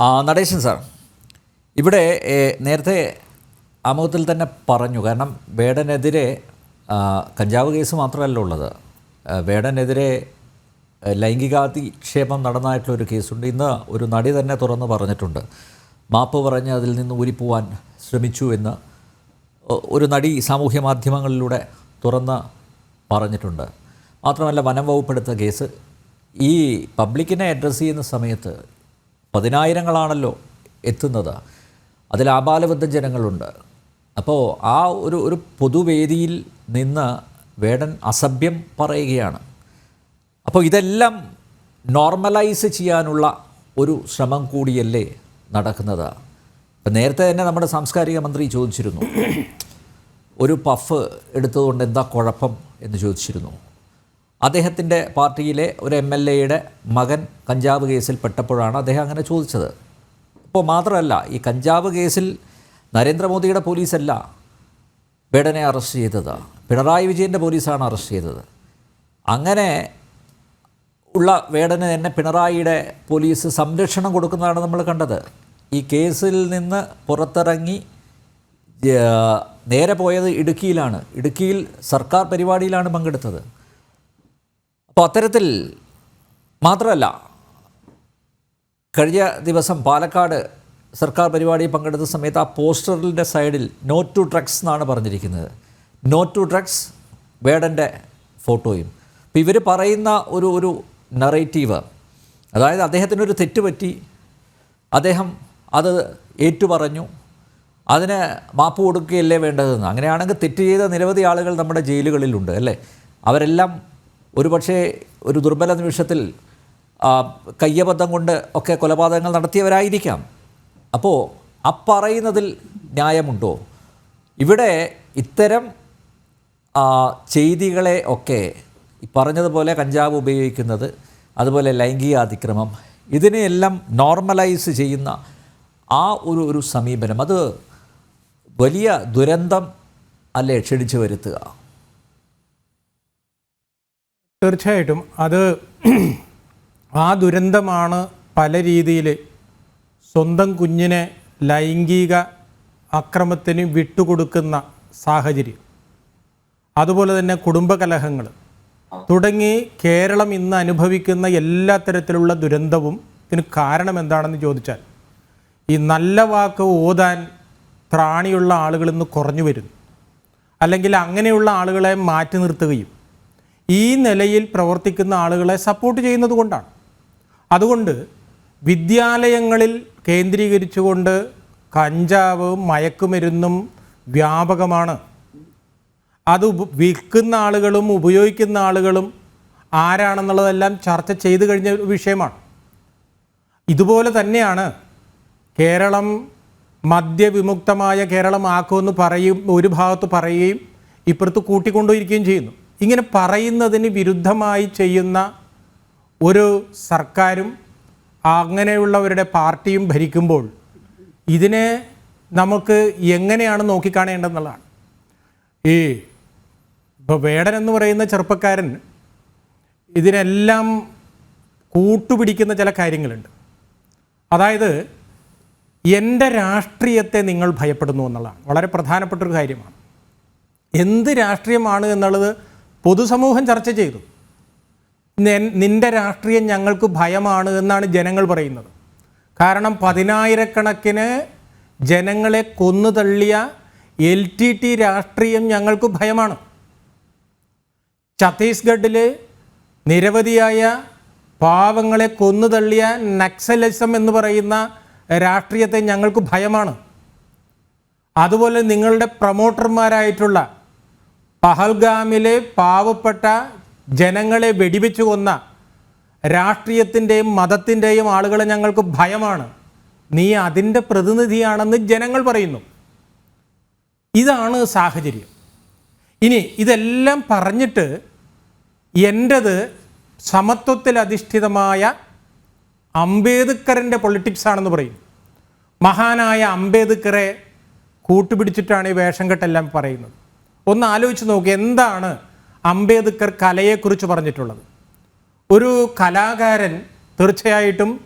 Natesan sir ഇവിടെ നേരത്തെ ആമുഖത്തിൽ തന്നെ പറഞ്ഞു. കാരണം വേടനെതിരെ കഞ്ചാവ് കേസ് മാത്രമല്ല ഉള്ളത്. വേടനെതിരെ ലൈംഗികാതിക്ഷേപം നടന്നായിട്ടുള്ളൊരു കേസുണ്ട്. ഇന്ന് ഒരു നടി തന്നെ തുറന്ന് പറഞ്ഞിട്ടുണ്ട്. മാപ്പ് പറഞ്ഞ് അതിൽ നിന്ന് ഊരിപ്പോവാൻ ശ്രമിച്ചു എന്ന് ഒരു നടി സാമൂഹ്യ മാധ്യമങ്ങളിലൂടെ തുറന്ന് പറഞ്ഞിട്ടുണ്ട്. മാത്രമല്ല വനം വകുപ്പെടുത്ത കേസ്. ഈ പബ്ലിക്കിനെ അഡ്രസ്സ് ചെയ്യുന്ന സമയത്ത് പതിനായിരങ്ങളാണല്ലോ എത്തുന്നത്. അതിൽ ആബാലവൃദ്ധ ജനങ്ങളുണ്ട്. അപ്പോൾ ആ ഒരു ഒരു പൊതുവേദിയിൽ നിന്ന് വേടൻ അസഭ്യം പറയുകയാണ്. അപ്പോൾ ഇതെല്ലാം നോർമലൈസ് ചെയ്യാനുള്ള ഒരു ശ്രമം കൂടിയല്ലേ നടക്കുന്നത്? ഇപ്പം നേരത്തെ തന്നെ നമ്മുടെ സാംസ്കാരിക മന്ത്രി ചോദിച്ചിരുന്നു. ഒരു പഫ് എടുത്തതുകൊണ്ട് എന്താ കുഴപ്പം എന്ന് ചോദിച്ചിരുന്നു. അദ്ദേഹത്തിന്റെ പാർട്ടിയിലെ ഒരു എം എൽ എയുടെ മകൻ കഞ്ചാവ് കേസിൽ പെട്ടപ്പോഴാണ് അദ്ദേഹം അങ്ങനെ ചോദിച്ചത്. അപ്പോൾ മാത്രമല്ല ഈ കഞ്ചാവ് കേസിൽ നരേന്ദ്രമോദിയുടെ പോലീസല്ല ബേഡനെ അറസ്റ്റ് ചെയ്തത്. പിണറായി വിജയന്റെ പോലീസാണ് അറസ്റ്റ് ചെയ്തത്. അങ്ങനെ ഉള്ള വേടന് തന്നെ പിണറായിയുടെ പോലീസ് സംരക്ഷണം കൊടുക്കുന്നതാണ് നമ്മൾ കണ്ടത്. ഈ കേസിൽ നിന്ന് പുറത്തിറങ്ങി നേരെ പോയത് ഇടുക്കിയിലാണ്. ഇടുക്കിയിൽ സർക്കാർ പരിപാടിയിലാണ് പങ്കെടുത്തത്. അപ്പോൾ അത്തരത്തിൽ മാത്രമല്ല കഴിഞ്ഞ ദിവസം പാലക്കാട് സർക്കാർ പരിപാടിയിൽ പങ്കെടുത്ത സമയത്ത് ആ പോസ്റ്ററിന്റെ സൈഡിൽ നോ ടു ഡ്രഗ്സ് എന്നാണ് പറഞ്ഞിരിക്കുന്നത്. നോ ടു ഡ്രഗ്സ് വേടന്റെ ഫോട്ടോയും. അപ്പോൾ ഇവർ പറയുന്ന ഒരു ഒരു നറേറ്റീവ് അതായത് അദ്ദേഹത്തിനൊരു തെറ്റ് പറ്റി. അദ്ദേഹം അത് ഏറ്റുപറഞ്ഞു. അതിന് മാപ്പ് കൊടുക്കുകയല്ലേ വേണ്ടതെന്ന്. അങ്ങനെയാണെങ്കിൽ തെറ്റ് ചെയ്ത നിരവധി ആളുകൾ നമ്മുടെ ജയിലുകളിലുണ്ട് അല്ലേ? അവരെല്ലാം ഒരുപക്ഷേ ഒരു ദുർബല നിമിഷത്തിൽ കയ്യബദ്ധം കൊണ്ട് ഒക്കെ കൊലപാതകങ്ങൾ നടത്തിയവരായിരിക്കാം. അപ്പോൾ അപ്പറയുന്നതിൽ ന്യായമുണ്ടോ? ഇവിടെ ഇത്തരം ചെയ്തികളെ ഒക്കെ പറഞ്ഞതുപോലെ കഞ്ചാവ് ഉപയോഗിക്കുന്നത് അതുപോലെ ലൈംഗിക അതിക്രമം ഇതിനെയെല്ലാം നോർമലൈസ് ചെയ്യുന്ന ആ ഒരു ഒരു സമീപനം അത് വലിയ ദുരന്തം അല്ലേ ക്ഷണിച്ചു വരുത്തുക? തീർച്ചയായിട്ടും അത് ആ ദുരന്തമാണ് പല രീതിയിൽ സ്വന്തം കുഞ്ഞിനെ ലൈംഗിക അക്രമത്തിന് വിട്ടുകൊടുക്കുന്ന സാഹചര്യം. അതുപോലെ തന്നെ കുടുംബകലഹങ്ങൾ തുടങ്ങി കേരളം ഇന്ന് അനുഭവിക്കുന്ന എല്ലാ തരത്തിലുള്ള ദുരന്തവും ഇതിന് കാരണം എന്താണെന്ന് ചോദിച്ചാൽ ഈ നല്ല വാക്ക് ഓതാൻ ത്രാണിയുള്ള ആളുകൾ ഇന്ന് കുറഞ്ഞു വരുന്നു. അല്ലെങ്കിൽ അങ്ങനെയുള്ള ആളുകളെ മാറ്റി നിർത്തുകയും ഈ നിലയിൽ പ്രവർത്തിക്കുന്ന ആളുകളെ സപ്പോർട്ട് ചെയ്യുന്നത് കൊണ്ടാണ്. അതുകൊണ്ട് വിദ്യാലയങ്ങളിൽ കേന്ദ്രീകരിച്ചുകൊണ്ട് കഞ്ചാവും മയക്കുമരുന്നും വ്യാപകമാണ്. അത് വിൽക്കുന്ന ആളുകളും ഉപയോഗിക്കുന്ന ആളുകളും ആരാണെന്നുള്ളതെല്ലാം ചർച്ച ചെയ്തു കഴിഞ്ഞ വിഷയമാണ്. ഇതുപോലെ തന്നെയാണ് കേരളം മദ്യവിമുക്തമായ കേരളമാക്കുമെന്ന് പറയും ഒരു ഭാഗത്ത് പറയുകയും ഇപ്പുറത്ത് കൂട്ടിക്കൊണ്ടിരിക്കുകയും ചെയ്യുന്നു. ഇങ്ങനെ പറയുന്നതിന് വിരുദ്ധമായി ചെയ്യുന്ന ഒരു സർക്കാരും അങ്ങനെയുള്ളവരുടെ പാർട്ടിയും ഭരിക്കുമ്പോൾ ഇതിനെ നമുക്ക് എങ്ങനെയാണ് നോക്കിക്കാണേണ്ടതെന്നുള്ളതാണ്. ഈ ഇപ്പോൾ വേടൻ എന്ന് പറയുന്ന ചെറുപ്പക്കാരൻ ഇതിനെല്ലാം കൂട്ടുപിടിക്കുന്ന ചില കാര്യങ്ങളുണ്ട്. അതായത് എന്റെ രാഷ്ട്രീയത്തെ നിങ്ങൾ ഭയപ്പെടുന്നു എന്നുള്ളതാണ്. വളരെ പ്രധാനപ്പെട്ടൊരു കാര്യമാണ്. എന്ത് രാഷ്ട്രീയമാണ് എന്നുള്ളത് പൊതുസമൂഹം ചർച്ച ചെയ്തു. നിന്റെ രാഷ്ട്രീയം ഞങ്ങൾക്ക് ഭയമാണ് എന്നാണ് ജനങ്ങൾ പറയുന്നത്. കാരണം പതിനായിരക്കണക്കിന് ജനങ്ങളെ കൊന്നു തള്ളിയ എൽ ടി ടി രാഷ്ട്രീയം ഞങ്ങൾക്ക് ഭയമാണ്. ഛത്തീസ്ഗഡിൽ നിരവധിയായ പാവങ്ങളെ കൊന്നു തള്ളിയ നക്സലിസം എന്ന് പറയുന്ന രാഷ്ട്രീയത്തെ ഞങ്ങൾക്ക് ഭയമാണ്. അതുപോലെ നിങ്ങളുടെ പ്രൊമോട്ടർമാരായിട്ടുള്ള പഹൽഗാമിലെ പാവപ്പെട്ട ജനങ്ങളെ വെടിവെച്ചു കൊന്ന രാഷ്ട്രീയത്തിന്റെയും മതത്തിന്റെയും ആളുകളെ ഞങ്ങൾക്ക് ഭയമാണ്. നീ അതിന്റെ പ്രതിനിധിയാണെന്ന് ജനങ്ങൾ പറയുന്നു. ഇതാണ് സാഹചര്യം. ഇനി ഇതെല്ലാം പറഞ്ഞിട്ട് എന്റേത് സമത്വത്തിൽ അധിഷ്ഠിതമായ അംബേദ്കറിന്റെ പൊളിറ്റിക്സ് ആണെന്ന് പറയും. മഹാനായ അംബേദ്കറെ കൂട്ടുപിടിച്ചിട്ടാണ് ഈ വേഷം കെട്ടെല്ലാം പറയുന്നത്. ഒന്ന് ആലോചിച്ച് നോക്കുക എന്താണ് അംബേദ്കർ കലയെക്കുറിച്ച് പറഞ്ഞിട്ടുള്ളത്? ഒരു കലാകാരൻ തീർച്ചയായിട്ടും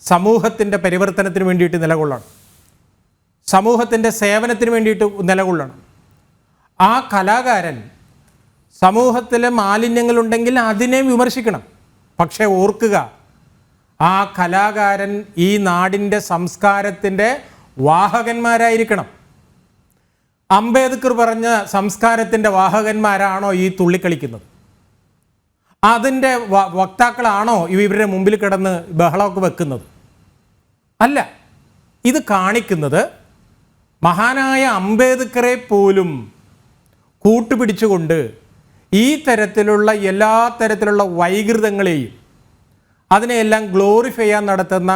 സമൂഹത്തിന്റെ പരിവർത്തനത്തിന് വേണ്ടിയിട്ട് നിലകൊള്ളണം. സമൂഹത്തിന്റെ സേവനത്തിന് വേണ്ടിയിട്ട് നിലകൊള്ളണം. ആ കലാകാരൻ സമൂഹത്തിലെ മാലിന്യങ്ങളുണ്ടെങ്കിൽ അതിനെ വിമർശിക്കണം. പക്ഷേ ഓർക്കുക ആ കലാകാരൻ ഈ നാടിന്റെ സംസ്കാരത്തിന്റെ വാഹകന്മാരായിരിക്കണം. അംബേദ്കർ പറഞ്ഞ സംസ്കാരത്തിന്റെ വാഹകന്മാരാണോ ഈ തുള്ളിക്കളിക്കുന്നത്? അതിന്റെ വക്താക്കളാണോ ഇവരുടെ മുമ്പിൽ കിടന്ന് ബഹളമൊക്കെ വെക്കുന്നത്? അല്ല ഇത് കാണിക്കുന്നത് മഹാനായ അംബേദ്കറെ പോലും കൂട്ടുപിടിച്ചുകൊണ്ട് ഈ തരത്തിലുള്ള എല്ലാ തരത്തിലുള്ള വൈകൃതങ്ങളെയും അതിനെയെല്ലാം ഗ്ലോറിഫൈ ചെയ്യാൻ നടത്തുന്ന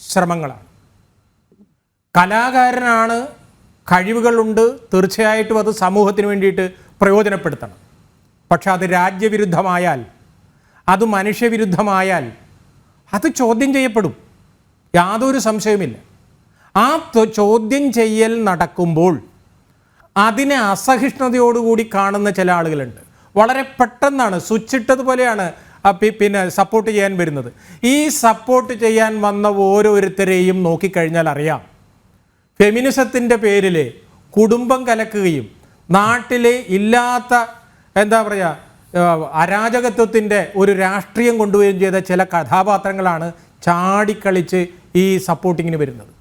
ശ്രമങ്ങളാണ്. കലാകാരനാണ് കഴിവുകളുണ്ട്. തീർച്ചയായിട്ടും അത് സമൂഹത്തിന് വേണ്ടിയിട്ട് പ്രയോജനപ്പെടുത്തണം. പക്ഷെ അത് രാജ്യവിരുദ്ധമായാൽ അത് മനുഷ്യവിരുദ്ധമായാൽ അത് ചോദ്യം ചെയ്യപ്പെടും. യാതൊരു സംശയവുമില്ല. ആ ചോദ്യം ചെയ്യൽ നടക്കുമ്പോൾ അതിനെ അസഹിഷ്ണുതയോടുകൂടി കാണുന്ന ചില ആളുകളുണ്ട്. വളരെ പെട്ടെന്നാണ് സ്വിച്ചിട്ടതുപോലെയാണ് പിന്നെ സപ്പോർട്ട് ചെയ്യാൻ വരുന്നത്. ഈ സപ്പോർട്ട് ചെയ്യാൻ വന്ന ഓരോരുത്തരെയും നോക്കിക്കഴിഞ്ഞാൽ അറിയാം. ഫെമിനിസത്തിന്റെ പേരിൽ കുടുംബം കലക്കുകയും നാട്ടിലെ ഇല്ലാത്ത എന്താ പറയുക അരാജകത്വത്തിന്റെ ഒരു രാഷ്ട്രീയം കൊണ്ടുവരികയും ചെയ്ത ചില കഥാപാത്രങ്ങളാണ് ചാടിക്കളിച്ച് ഈ സപ്പോർട്ടിങ്ങിന് വരുന്നത്.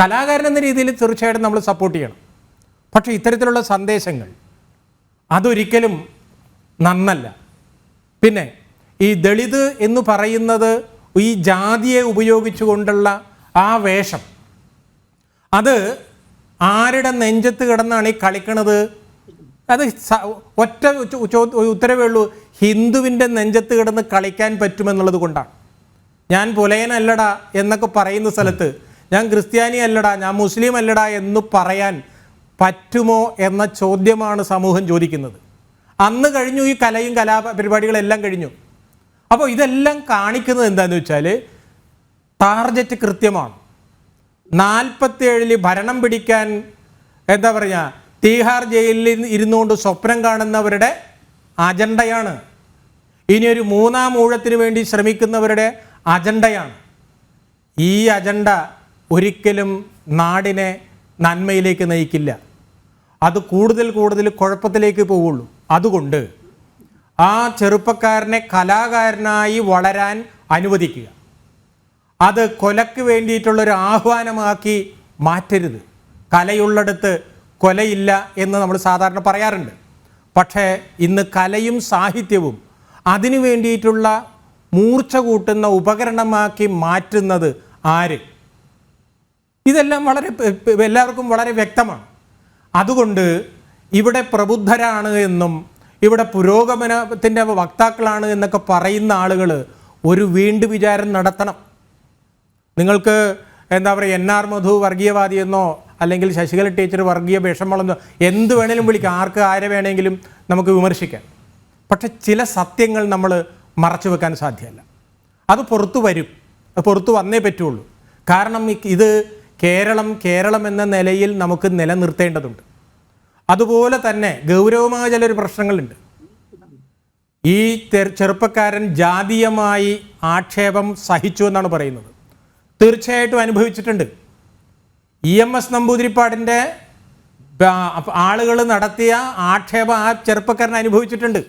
കലാകാരൻ എന്ന രീതിയിൽ തീർച്ചയായിട്ടും നമ്മൾ സപ്പോർട്ട് ചെയ്യണം. പക്ഷേ ഇത്തരത്തിലുള്ള സന്ദേശങ്ങൾ അതൊരിക്കലും നന്നല്ല. പിന്നെ ഈ ദളിത് എന്ന് പറയുന്നത് ഈ ജാതിയെ ഉപയോഗിച്ചുകൊണ്ടുള്ള ആ വേഷം അത് ആരുടെ നെഞ്ചത്ത് കിടന്നാണ് ഈ കളിക്കണത്? അത് ഒറ്റ ഉത്തരവേ ഉള്ളൂ. ഹിന്ദുവിന്റെ നെഞ്ചത്ത് കിടന്ന് കളിക്കാൻ പറ്റുമെന്നുള്ളത് കൊണ്ടാണ്. ഞാൻ പുലയനല്ലടാ എന്നൊക്കെ പറയുന്ന സ്ഥലത്ത് ഞാൻ ക്രിസ്ത്യാനി അല്ലടാ ഞാൻ മുസ്ലിം അല്ലടാ എന്ന് പറയാൻ പറ്റുമോ എന്ന ചോദ്യമാണ് സമൂഹം ചോദിക്കുന്നത്. അന്ന് കഴിഞ്ഞു ഈ കലയും കലാ പരിപാടികളെല്ലാം കഴിഞ്ഞു. അപ്പോൾ ഇതെല്ലാം കാണിക്കുന്നത് എന്താണെന്ന് വെച്ചാൽ ടാർജറ്റ് കൃത്യമാണ്. നാൽപ്പത്തിയേഴിൽ ഭരണം പിടിക്കാൻ എന്താ പറയുക തീഹാർ ജയിലിൽ ഇരുന്നുകൊണ്ട് സ്വപ്നം കാണുന്നവരുടെ അജണ്ടയാണ്. ഇനി ഒരു മൂന്നാം ഊഴത്തിന് വേണ്ടി ശ്രമിക്കുന്നവരുടെ അജണ്ടയാണ്. ഈ അജണ്ട ഒരിക്കലും നാടിനെ നന്മയിലേക്ക് നയിക്കില്ല. അത് കൂടുതൽ കൂടുതൽ കുഴപ്പത്തിലേക്ക് പോവുള്ളൂ അതുകൊണ്ട് ആ ചെറുപ്പക്കാരനെ കലാകാരനായി വളരാൻ അനുവദിക്കുക. അത് കൊലക്ക് വേണ്ടിയിട്ടുള്ളൊരു ആഹ്വാനമാക്കി മാറ്റരുത്. കലയുള്ളിടത്ത് കൊലയില്ല എന്ന് നമ്മൾ സാധാരണ പറയാറുണ്ട്. പക്ഷേ ഇന്ന് കലയും സാഹിത്യവും അതിനു വേണ്ടിയിട്ടുള്ള മൂർച്ച കൂട്ടുന്ന ഉപകരണമാക്കി മാറ്റുന്നത് ആര്? ഇതെല്ലാം വളരെ എല്ലാവർക്കും വളരെ വ്യക്തമാണ്. അതുകൊണ്ട് ഇവിടെ പ്രബുദ്ധരാണ് എന്നും ഇവിടെ പുരോഗമനത്തിന്റെ വക്താക്കളാണ് എന്നൊക്കെ പറയുന്ന ആളുകൾ ഒരു വീണ്ടു വിചാരം നടത്തണം. നിങ്ങൾക്ക് എന്താ പറയുക എൻ ആർ മധു വർഗീയവാദി എന്നോ അല്ലെങ്കിൽ ശശികല ടീച്ചർ വർഗീയ വിഷമളെന്നോ എന്ത് വേണേലും വിളിക്കാം. ആർക്ക് ആരെ വേണമെങ്കിലും നമുക്ക് വിമർശിക്കാം. പക്ഷെ ചില സത്യങ്ങൾ നമ്മൾ മറച്ചു വെക്കാൻ സാധ്യമല്ല. അത് പുറത്തു വരും. അത് പുറത്തു വന്നേ പറ്റുള്ളൂ. കാരണം ഇത് കേരളം കേരളം എന്ന നിലയിൽ നമുക്ക് നിലനിർത്തേണ്ടതുണ്ട്. അതുപോലെ തന്നെ ഗൗരവമായ ചിലൊരു പ്രശ്നങ്ങളുണ്ട്. ഈ ചെറുപ്പക്കാരൻ ജാതീയമായി ആക്ഷേപം സഹിച്ചു എന്നാണ് പറയുന്നത്. തീർച്ചയായിട്ടും അനുഭവിച്ചിട്ടുണ്ട്. ഇ എം എസ് നമ്പൂതിരിപ്പാടിന്റെ ആളുകൾ നടത്തിയ ആക്ഷേപ ആ ചെറുപ്പക്കാരൻ അനുഭവിച്ചിട്ടുണ്ട്.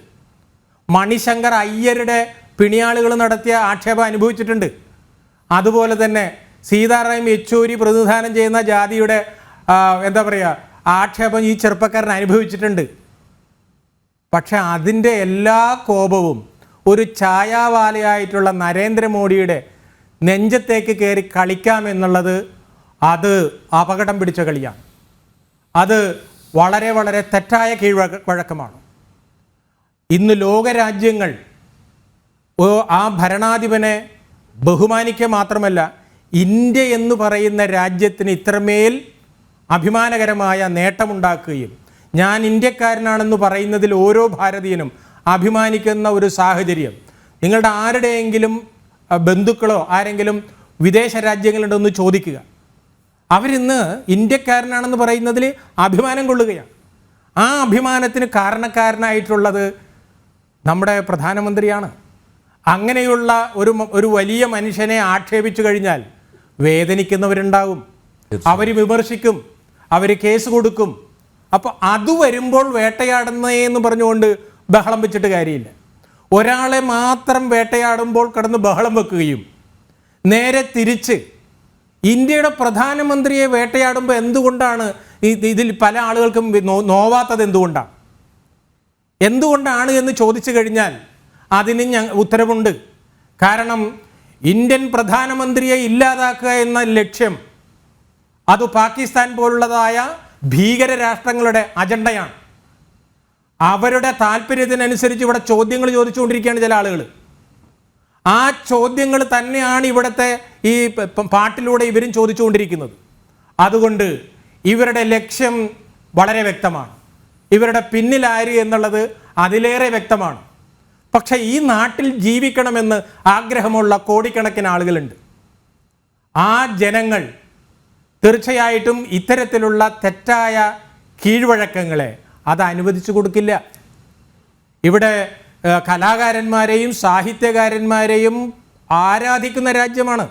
മണിശങ്കർ അയ്യരുടെ പിണിയാളുകൾ നടത്തിയ ആക്ഷേപം അനുഭവിച്ചിട്ടുണ്ട്. അതുപോലെ തന്നെ സീതാറാം യെച്ചൂരി പ്രതിനിധാനം ചെയ്യുന്ന ജാതിയുടെ എന്താ പറയുക ആക്ഷേപം ഈ ചെറുപ്പക്കാരൻ അനുഭവിച്ചിട്ടുണ്ട്. പക്ഷെ അതിന്റെ എല്ലാ കോപവും ഒരു ഛായാവാലയായിട്ടുള്ള നരേന്ദ്രമോദിയുടെ നെഞ്ചത്തേക്ക് കയറി കളിക്കാമെന്നുള്ളത് അത് അപകടം പിടിച്ച കളിയാണ്. അത് വളരെ വളരെ തെറ്റായ കീഴ് വഴക്കമാണ്. ഇന്ന് ലോകരാജ്യങ്ങൾ ആ ഭരണാധിപനെ ബഹുമാനിക്കുക മാത്രമല്ല ഇന്ത്യ എന്ന് പറയുന്ന രാജ്യത്തിന് ഇത്രമേൽ അഭിമാനകരമായ നേട്ടമുണ്ടാക്കുകയും ഞാൻ ഇന്ത്യക്കാരനാണെന്ന് പറയുന്നതിൽ ഓരോ ഭാരതീയനും അഭിമാനിക്കുന്ന ഒരു സാഹചര്യം. നിങ്ങളുടെ ആരുടെയെങ്കിലും ബന്ധുക്കളോ ആരെങ്കിലും വിദേശ രാജ്യങ്ങളുണ്ടെന്ന് ചോദിക്കുക. അവരിന്ന് ഇന്ത്യക്കാരനാണെന്ന് പറയുന്നതിൽ അഭിമാനം കൊള്ളുകയാണ്. ആ അഭിമാനത്തിന് കാരണക്കാരനായിട്ടുള്ളത് നമ്മുടെ പ്രധാനമന്ത്രിയാണ്. അങ്ങനെയുള്ള ഒരു ഒരു വലിയ മനുഷ്യനെ ആക്ഷേപിച്ചു കഴിഞ്ഞാൽ വേദനിക്കുന്നവരുണ്ടാവും അവർ വിമർശിക്കും അവർ കേസ് കൊടുക്കും. അപ്പോൾ അത് വരുമ്പോൾ വേട്ടയാടുന്നേ എന്ന് പറഞ്ഞുകൊണ്ട് ബഹളം വെച്ചിട്ട് കാര്യമില്ല. ഒരാളെ മാത്രം വേട്ടയാടുമ്പോൾ കടന്ന് ബഹളം വെക്കുകയും നേരെ തിരിച്ച് ഇന്ത്യയുടെ പ്രധാനമന്ത്രിയെ വേട്ടയാടുമ്പോൾ എന്തുകൊണ്ടാണ് ഇതിൽ പല ആളുകൾക്കും നോവാത്തത് എന്തുകൊണ്ടാണ്? എന്തുകൊണ്ടാണ് എന്ന് ചോദിച്ചു കഴിഞ്ഞാൽ അതിന് ഞാൻ ഉത്തരവുണ്ട്. കാരണം ഇന്ത്യൻ പ്രധാനമന്ത്രിയെ ഇല്ലാതാക്കുക എന്ന ലക്ഷ്യം അത് പാകിസ്ഥാൻ പോലുള്ളതായ ഭീകര രാഷ്ട്രങ്ങളുടെ അജണ്ടയാണ്. അവരുടെ താല്പര്യത്തിനനുസരിച്ച് ഇവിടെ ചോദ്യങ്ങൾ ചോദിച്ചുകൊണ്ടിരിക്കുകയാണ് ചില ആളുകൾ. ആ ചോദ്യങ്ങൾ തന്നെയാണ് ഇവിടുത്തെ ഈ പാട്ടിലൂടെ ഇവരും ചോദിച്ചുകൊണ്ടിരിക്കുന്നത്. അതുകൊണ്ട് ഇവരുടെ ലക്ഷ്യം വളരെ വ്യക്തമാണ്. ഇവരുടെ പിന്നിലാര് എന്നുള്ളത് അതിലേറെ വ്യക്തമാണ്. പക്ഷേ ഈ നാട്ടിൽ ജീവിക്കണമെന്ന് ആഗ്രഹമുള്ള കോടിക്കണക്കിന് ആളുകളുണ്ട്. ആ ജനങ്ങൾ തീർച്ചയായിട്ടും ഇത്തരത്തിലുള്ള തെറ്റായ കീഴ്വഴക്കങ്ങളെ അത് അനുവദിച്ചു കൊടുക്കില്ല. ഇവിടെ കലാകാരന്മാരെയും സാഹിത്യകാരന്മാരെയും ആരാധിക്കുന്ന രാജ്യമാണ്.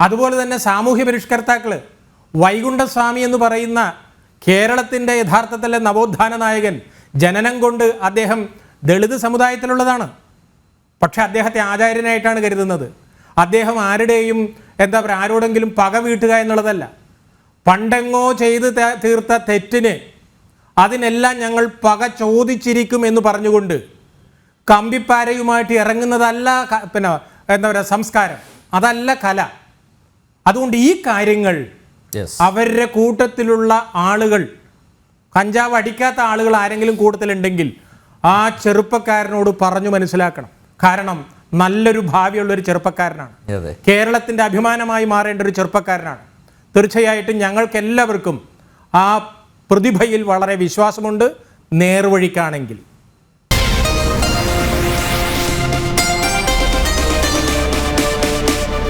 അതുപോലെ തന്നെ സാമൂഹ്യ പരിഷ്കർത്താക്കൾ വൈകുണ്ഠസ്വാമി എന്ന് പറയുന്ന കേരളത്തിന്റെ യഥാർത്ഥത്തിലെ നവോത്ഥാന നായകൻ ജനനം കൊണ്ട് അദ്ദേഹം ദളിത് സമുദായത്തിലുള്ളതാണ്. പക്ഷെ അദ്ദേഹത്തെ ആചാര്യനായിട്ടാണ് കരുതുന്നത്. അദ്ദേഹം ആരുടെയും എന്താ പറയുക ആരോടെങ്കിലും പക വീട്ടുക എന്നുള്ളതല്ല. പണ്ടെങ്ങോ ചെയ്ത് തീർത്ത തെറ്റിന് അതിനെല്ലാം ഞങ്ങൾ പക ചോദിച്ചിരിക്കും എന്ന് പറഞ്ഞുകൊണ്ട് കമ്പിപ്പാരയുമായിട്ട് ഇറങ്ങുന്നതല്ല പിന്നെ എന്താ പറയുക സംസ്കാരം. അതല്ല കല. അതുകൊണ്ട് ഈ കാര്യങ്ങൾ അവരുടെ കൂട്ടത്തിലുള്ള ആളുകൾ കഞ്ചാവ് അടിക്കാത്ത ആളുകൾ ആരെങ്കിലും കൂട്ടത്തിലുണ്ടെങ്കിൽ ആ ചെറുപ്പക്കാരനോട് പറഞ്ഞു മനസ്സിലാക്കണം. കാരണം നല്ലൊരു ഭാവിയുള്ള ഒരു ചെറുപ്പക്കാരനാണ് കേരളത്തിന്റെ അഭിമാനമായി മാറേണ്ട ഒരു ചെറുപ്പക്കാരനാണ്. തീർച്ചയായിട്ടും ഞങ്ങൾക്കെല്ലാവർക്കും ആ പ്രതിഭയിൽ വളരെ വിശ്വാസമുണ്ട് നേർവഴിക്കാണെങ്കിൽ.